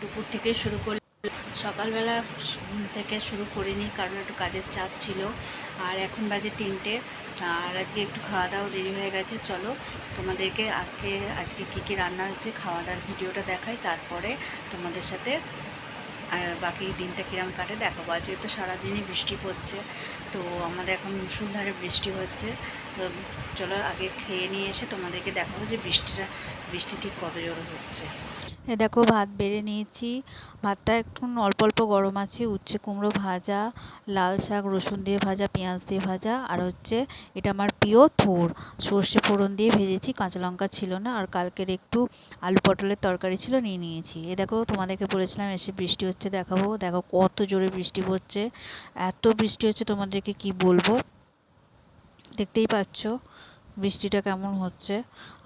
দুপুর থেকে শুরু করলে সকালবেলা থেকে শুরু করিনি কারণ একটু কাজের চাপ ছিল। আর এখন বাজে তিনটে। আর আজকে একটু খাওয়া দাওয়া দেরি হয়ে গেছে। চলো তোমাদেরকে আজকে আজকে কী কী রান্না হচ্ছে খাওয়া দাওয়ার ভিডিওটা দেখাই। তারপরে তোমাদের সাথে বাকি দিনটা কিরম কাটে দেখাবো। আজকে তো সারাদিনই বৃষ্টি পড়ছে, তো আমাদের এখন মুসুলধারে বৃষ্টি হচ্ছে। তো চলো আগে খেয়ে নিয়ে এসে তোমাদেরকে দেখাবো যে বৃষ্টিটা, বৃষ্টি ঠিক কবে জোরে হচ্ছে। এ দেখো ভাত বেড়ে নিয়েছি। ভাতটা একটু অল্প অল্প গরম আছে। উচ্ছে কুমড়ো ভাজা, লাল শাক, রসুন দিয়ে ভাজা, পেঁয়াজ দিয়ে ভাজা, আর হচ্ছে এটা আমার প্রিয় থোর। সর্ষে ফোড়ন দিয়ে ভেজেছি, কাঁচা লঙ্কা ছিল না, আর কালকের একটু আলু পটলের তরকারি ছিল, নিয়ে নিয়েছি। এ দেখো তোমাদেরকে বলেছিলাম, এসে বৃষ্টি হচ্ছে, দেখাবো। দেখো কত জোরে বৃষ্টি পড়ছে। এত বৃষ্টি হচ্ছে, তোমাদেরকে কি বলব? দেখতেই পাচ্ছ? বৃষ্টিটা কেমন হচ্ছে?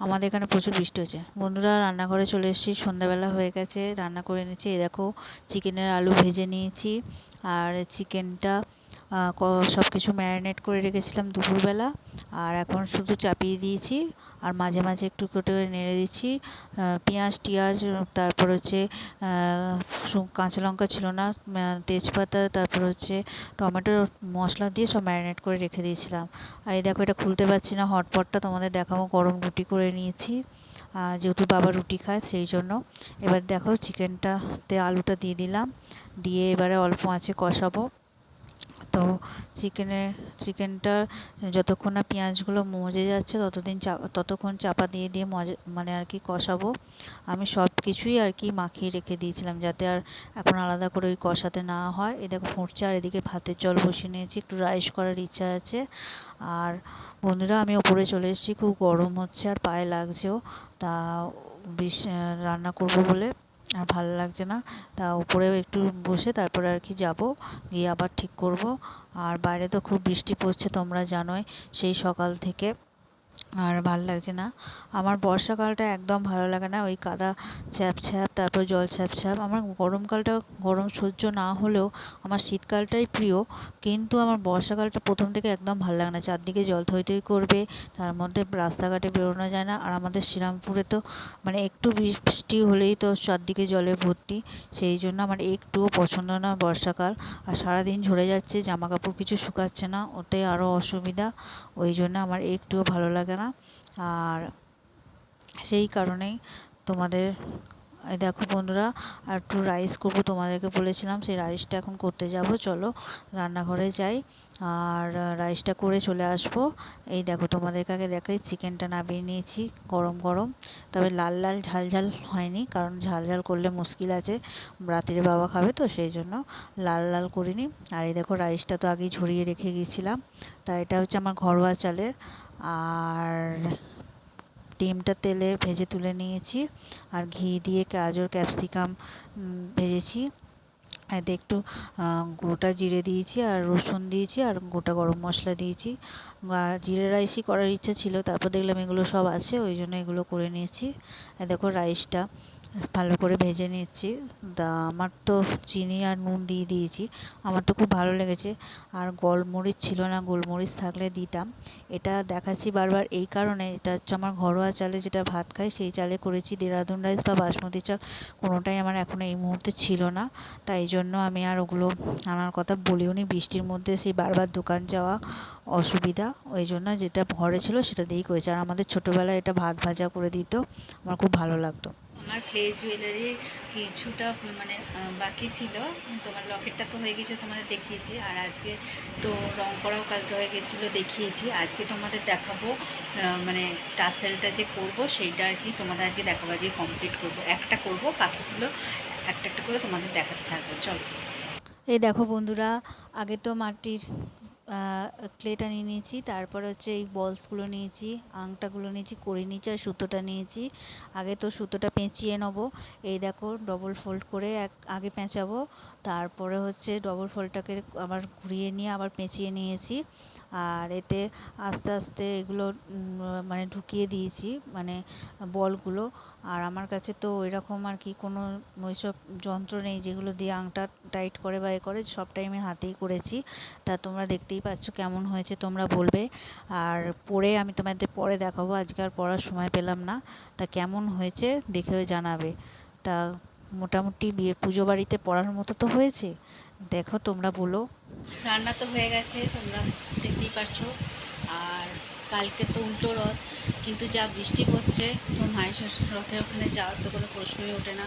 আমাদের এখানে প্রচুর বৃষ্টি হচ্ছে। বন্ধুরা, রান্নাঘরে চলে এসেছি। সন্ধ্যাবেলা হয়ে গেছে, রান্না করে নিয়েছি এই দেখো, চিকেনের আলু ভেজে নিয়েছি। আর চিকেনটা সব কিছু ম্যারিনেট করে রেখেছিলাম দুপুরবেলা। আর এখন শুধু চাপিয়ে দিয়েছি, আর মাঝে মাঝে একটু করে নেড়ে দিচ্ছি। পেঁয়াজ, টিয়াজ, তারপর হচ্ছে কাঁচা লঙ্কা ছিল না তেজপাতা, তারপর হচ্ছে টমেটো, মশলা দিয়ে সব ম্যারিনেট করে রেখে দিয়েছিলাম। আর এই দেখো, এটা খুলতে পারছি না, হটপটটা তোমাদের দেখাবো, গরম রুটি করে নিয়েছি। যেহেতু বাবা রুটি খায়, সেই জন্য। এবার দেখো চিকেনটাতে আলুটা দিয়ে দিলাম। দিয়ে এবারে অল্প আঁচে কষাবো। তো চিকেনে, চিকেনটা যতক্ষণ না পেঁয়াজগুলো মজে যাচ্ছে ততদিন চা, ততক্ষণ চাপা দিয়ে দিয়ে মজা মানে আর কি কষাবো। আমি সব কিছুই আর কি মাখিয়ে রেখে দিয়েছিলাম যাতে আর এখন আলাদা করে ওই কষাতে না হয়। এ দেখো ফুটছে আর এদিকে ভাতের জল বসিয়ে নিয়েছি, একটু রাইস করার ইচ্ছা আছে। আর বন্ধুরা, আমি ওপরে চলে এসেছি, খুব গরম হচ্ছে আর পায়ে লাগছেও। তা বিষ রান্না করব বলে। আর ভালো লাগছে না। তা উপরে একটু বসে তারপরে আর কি যাব। গিয়ে আবার ঠিক করব। আর বাইরে তো খুব বৃষ্টি পড়ছে তোমরা জানোই, সেই সকাল থেকে। আর ভালো লাগছে না। আমার বর্ষাকালটা একদম ভালো লাগে না। ওই কাদা ছ্যাপ ছ্যাপ, তারপর জল ছ্যাপ ছ্যাপ। আমার গরমকালটা গরম সহ্য না হলেও আমার শীতকালটাই প্রিয়। কিন্তু আমার বর্ষাকালটা প্রথম থেকে একদম ভালো লাগে না। চারদিকে জল থই থই করবে, তার মধ্যে রাস্তাঘাটে বেরোনো যায় না। আর আমাদের শ্রীরামপুরে তো মানে একটু বৃষ্টি হলেই তো চারদিকে জলে ভর্তি। সেই জন্য আমার একটুও পছন্দ না বর্ষাকাল। আর সারাদিন ঝরে যাচ্ছে জামা কাপড় কিছু শুকাচ্ছে না, ওতে আরও অসুবিধা। ওই জন্য আমার একটুও ভালো লাগে না। আর সেই কারণেই তোমাদের, এই দেখো বন্ধুরা, আর একটু রাইস করব তোমাদেরকে বলেছিলাম, সেই রাইসটা এখন করতে যাব, চলো রান্নাঘরে যাই, আর রাইসটা করে চলে আসব। এই দেখো তোমাদেরকে আগে দেখাই চিকেনটা নামিয়ে নিয়েছি, গরম গরম। তবে লাল লাল ঝাল ঝাল হয়নি, কারণ ঝাল ঝাল করলে মুশকিল আছে রাতের বাবা খাবে তো সেই জন্য লাল লাল করিনি। আর এই দেখো রাইসটা তো আগেই ঝরিয়ে রেখে গিয়েছিলাম তা এটা হচ্ছে আমার ঘরোয়া চালের। আর ডিমটা তেলে ভেজে তুলে নিয়েছি। আর ঘি দিয়ে গাজর, ক্যাপসিকাম ভেজেছি। এতে একটু গোটা জিরে দিয়েছি আর রসুন দিয়েছি আর গোটা গরম মশলা দিয়েছি। আর জিরে রাইসই করার ইচ্ছা ছিল, তারপর দেখলাম এগুলো সব আছে, ওই জন্য এগুলো করে নিয়েছি। দেখো রাইসটা। ভালো করে ভেজে নিচ্ছি। দা আমার তো চিনি আর নুন দিয়ে দিয়েছি। আমার তো খুব ভালো লেগেছে। আর গোলমরিচ ছিল না, গোলমরিচ থাকলে দিতাম। এটা দেখাচ্ছি বারবার। এই কারণে এটা হচ্ছে আমার ঘরোয়া চালে যেটা ভাত খাই, সেই চালে করেছি দেরাদুন রাইস বা বাসমতি চাল। কোনোটাই আমার এখন এই মুহূর্তে ছিল না। তাই জন্য আমি আর ওগুলো আনার কথা বলিও নি বৃষ্টির মধ্যে সেই বারবার দোকান যাওয়া অসুবিধা। ওই জন্য যেটা ঘরে ছিল সেটা দিয়েই করেছি। আর আমাদের ছোটোবেলায় এটা ভাত ভাজা করে দিত। আমার খুব ভালো লাগতো। আমার ক্লে জুয়েলারি কিছুটা মানে বাকি ছিল। তোমার লকেটটা তো হয়ে গেছে তোমাদের দেখিয়েছি। আর আজকে তো রং করাও কালকে হয়ে গেছিল, দেখিয়েছি। আজকে তোমাদের দেখাবো মানে টাসেলটা যে করব, সেইটা আর কি তোমাদের আজকে দেখাবো। আজকে কমপ্লিট করব। একটা করব, বাকিগুলো একটা একটা করে তোমাদের দেখাতে থাকব। চলো। এই দেখো বন্ধুরা, আগে তো মাটির ক্লেটা নিয়ে নিয়েছি, তারপর হচ্ছে এই বলসগুলো নিয়েছি, আংটাগুলো নিয়েছি, করে নিয়েছি আর সুতোটা নিয়েছি। আগে তো সুতোটা পেঁচিয়ে নেব, এই দেখো ডবল ফোল্ড করে এক, আগে পেঁচাবো, তারপরে হচ্ছে ডবল ফোল্ডটাকে আবার ঘুরিয়ে নিয়ে আবার পেঁচিয়ে নিয়েছি। আর এতে আস্তে আস্তে এগুলো মানে ঢুকিয়ে দিয়েছি মানে বলগুলো। আর আমার কাছে তো এরকম আর কি কোনো ওইসব যন্ত্র নেই যেগুলো দিয়ে আংটা টাইট করে বা এ করে সবটাই আমি হাতেই করেছি। তা তোমরা দেখতেই পাচ্ছ কেমন হয়েছে, তোমরা বলবে। আর পরে আমি তোমাদের পরে দেখাবো, আজকে আর পড়ার সময় পেলাম না। তা কেমন হয়েছে দেখেও জানাবে। তা মোটামুটি বিয়ে, পুজো বাড়িতে পড়ার মতো তো হয়েছে। দেখো তোমরা বলো। রান্না তো হয়ে গেছে, তোমরা দেখতেই পারছ। আর কালকে তো উল্টো রথ, কিন্তু যা বৃষ্টি পড়ছে, তো মায়ের রথের ওখানে যাওয়ার তো কোনো প্রশ্নই ওঠে না।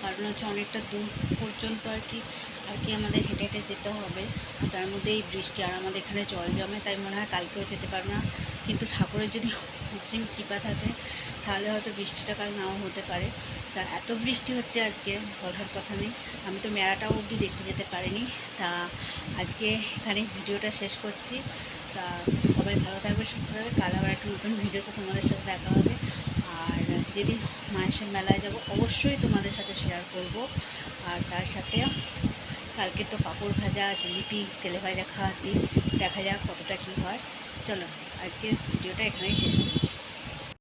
কারণ হচ্ছে অনেকটা দূর পর্যন্ত আর কি আর কি আমাদের হেঁটে হেঁটে যেতে হবে। তার মধ্যে এই বৃষ্টি, আর আমাদের এখানে জল জমে, তাই মনে হয় কালকেও যেতে পারব না। কিন্তু ঠাকুরের যদি অসীম কৃপা থাকে, তাহলে হয়তো বৃষ্টিটা কাল নাও হতে পারে। তা এত বৃষ্টি হচ্ছে আজকে, বলার কথা নেই। আমি তো মেলাটাও অবধি দেখতে যেতে পারিনি। তা আজকে এখানে ভিডিওটা শেষ করছি। তা সবাই ভালো থাকবে, সুস্থ থাকবে। কাল আবার একটা নতুন ভিডিওতে তোমাদের সাথে দেখা হবে। আর যেদিন মায়ের মেলায় যাব, অবশ্যই তোমাদের সাথে শেয়ার করব। আর তার সাথে কালকে তো পাঁপড় ভাজা, জিলিপি, তেলে ভাজা খাওয়ার দিন। দেখা যাক কতটা কী হয়। চলো আজকে ভিডিওটা এখানেই শেষ করছি।